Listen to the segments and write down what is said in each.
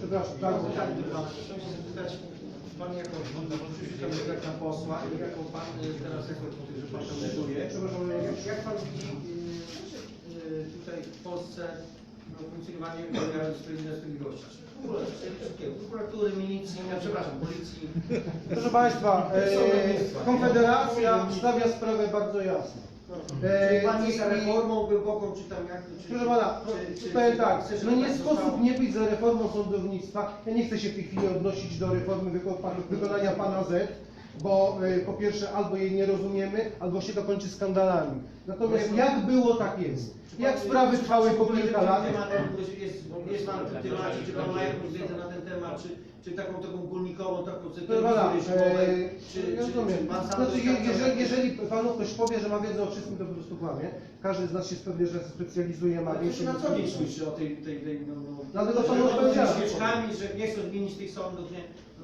Przepraszam, bardzo. Pana. Chciałem się zapytać, Pan jako przyszedł jak na posła i jako Pan y, teraz jako że Pan Przepraszam, jak, jak Pan widzi y, y, tutaj w Polsce no, funkcjonowanie wymiaru sprawiedliwości? Prokuratury, milicji, nie, przepraszam, policji. Proszę Państwa, e, Konfederacja stawia sprawę bardzo jasno. E, Czy Pan jest za reformą głęboką, czy tam jak? Czy, Proszę Pana, czy- czy- powiem czy- tak, chce, żeby no nie tak sposób nie być za reformą sądownictwa. Ja nie chcę się w tej chwili odnosić do reformy wyko- wykonania Pana Z, bo e, po pierwsze albo jej nie rozumiemy, albo się to kończy skandalami. Natomiast jak było, tak jest. Jak sprawy trwały po kilka lat, Jest, jest, jest Pan w temacie, czy Pan ma jakąś wiedzę na ten temat, czy, czy taką taką ogólnikową, taką cytuję, e, czy, ja rozumiem. Pan sam Znaczy, jeżeli, panu ktoś powie, że ma wiedzę o wszystkim, to po prostu kłamie. Każdy z nas się w pewnej rzeczy specjalizuje, ma to więcej. na co dzień słyszy o tej, tej, tej no, no, Dlatego że panu oni odpowiedziałem. że nie chcą zmienić tych sądów, nie,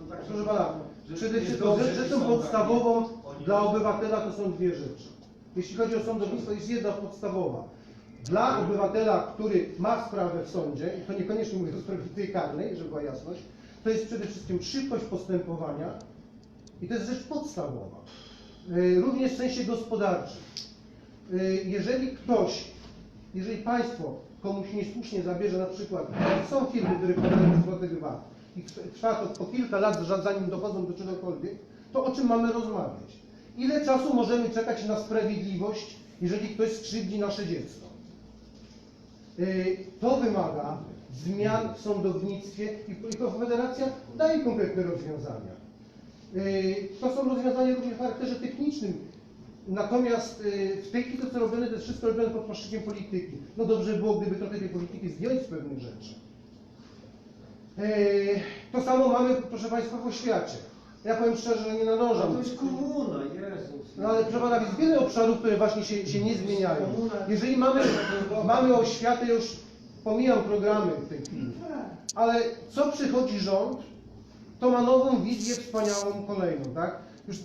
Proszę pana, przede wszystkim rzeczą podstawową dla obywatela to są dwie rzeczy. Jeśli chodzi o sądownictwo, jest jedna podstawowa. Dla obywatela, który ma sprawę w sądzie, i to niekoniecznie mówię o sprawie karnej, żeby była jasność, to jest przede wszystkim szybkość postępowania i to jest rzecz podstawowa. Y, Również w sensie gospodarczym. Y, Jeżeli ktoś, jeżeli państwo komuś niesłusznie zabierze na przykład, są firmy, które podają złotych VAT i trwa to po kilka lat, za- zanim dochodzą do czegokolwiek, to o czym mamy rozmawiać? Ile czasu możemy czekać na sprawiedliwość, jeżeli ktoś skrzywdzi nasze dziecko? Y, To wymaga zmian w sądownictwie i Konfederacja daje konkretne rozwiązania. Y, To są rozwiązania również w charakterze technicznym. Natomiast y, w tej chwili to, co robione, to jest wszystko robione pod płaszczykiem polityki. No dobrze by było, gdyby trochę tej polityki zdjąć z pewnych rzeczy. Y, To samo mamy, proszę Państwa, w oświacie. Ja powiem szczerze, że nie nadążam. to jest komuna, Jezus. No ale proszę pana, jest wiele obszarów, które właśnie się, się nie zmieniają. Jeżeli mamy, mamy oświatę, już pomijam programy w tej chwili, ale co przychodzi rząd, to ma nową wizję wspaniałą kolejną, tak? Już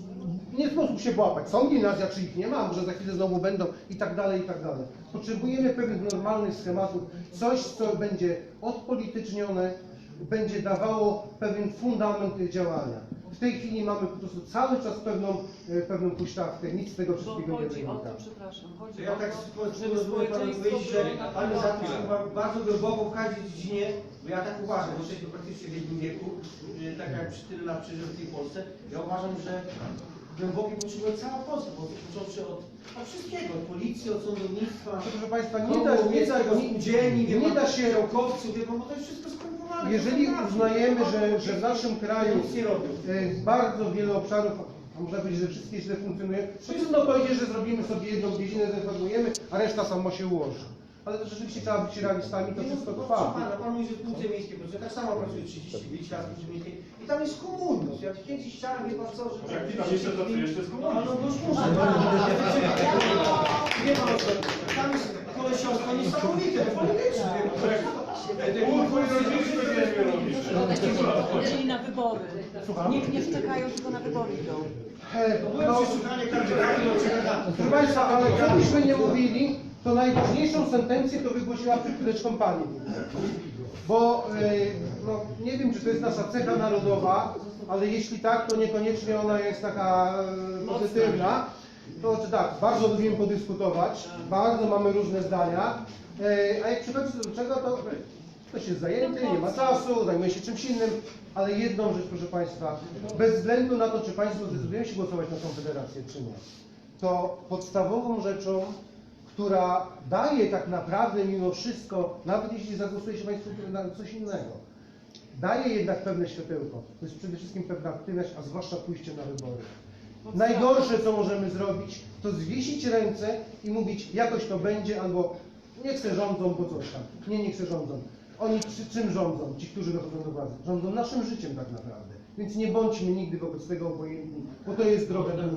nie sposób się połapać. Są gimnazja, czy ich nie ma, może za chwilę znowu będą i tak dalej, i tak dalej. Potrzebujemy pewnych normalnych schematów, coś, co będzie odpolitycznione, będzie dawało pewien fundament działania. W tej chwili mamy po prostu cały czas pewną, e, pewną huśtawkę, nic z tego Bo wszystkiego nie chodzi o wynika. to, przepraszam, To chodzi ja o tak to, żeby spróbuję panu społeczeństwo powiedzieć, że było na pan za się chyba bardzo głęboko w każdej dziedzinie, bo ja tak uważam, bo jesteśmy praktycznie w jednym wieku, y, tak jak przy tyle lat przeżyłem w tej Polsce, ja uważam, że głębokie potrzebuje cała Polska, bo począwszy od policji, od sądownictwa, Proszę Państwa, nie da, nie da, nie, da się, kierowców, wie pan, bo to jest wszystko skomplikowane. jeżeli uznajemy, że, że w naszym kraju nic nie robią. e, bardzo wiele obszarów, a można powiedzieć, że wszystkie źle funkcjonują, to trudno powiedzieć, że zrobimy sobie jedną dziedzinę, zreformujemy, a reszta sama się ułoży. Ale to rzeczywiście trzeba być realistami, to wszystko Proszę trwa. pana, pan mówi, że w spółce miejskiej, bo ja tak samo pracuję 35 lat w spółce miejskiej i tam jest komunizm. Jak kiedyś chciałem, wie pan co, że... Jak tam jeszcze pracujesz, to jest No, no, no już muszę. Wie pan co, tam jest kolesiostwo niesamowite, polityczne, pan. Chodzili na wybory. Słucham? Nie, nie czekają, tylko na wybory idą. E, no, kandydatów. Proszę Państwa, ale co byśmy nie mówili, to najważniejszą sentencję to wygłosiła przed chwileczką Pani. Bo e, no, nie wiem, czy to jest nasza cecha narodowa, ale jeśli tak, to niekoniecznie ona jest taka e, pozytywna. To znaczy tak, bardzo lubimy podyskutować, bardzo mamy różne zdania, e, a jak przychodzi do czego, to ktoś jest zajęty, nie ma czasu, zajmuje się czymś innym, ale jedną rzecz, proszę Państwa, bez względu na to, czy Państwo zdecydują się głosować na Konfederację, czy nie, to podstawową rzeczą, która daje tak naprawdę mimo wszystko, nawet jeśli zagłosuje się Państwo na coś innego, daje jednak pewne światełko. To jest przede wszystkim pewna aktywność, a zwłaszcza pójście na wybory. Najgorsze, co możemy zrobić, to zwiesić ręce i mówić, jakoś to będzie, albo nie chcę rządzą, bo coś tam. Nie, nie chcę rządzą. Oni czym rządzą, ci, którzy dochodzą do władzy? Rządzą naszym życiem tak naprawdę. Więc nie bądźmy nigdy wobec tego obojętni, bo to jest droga do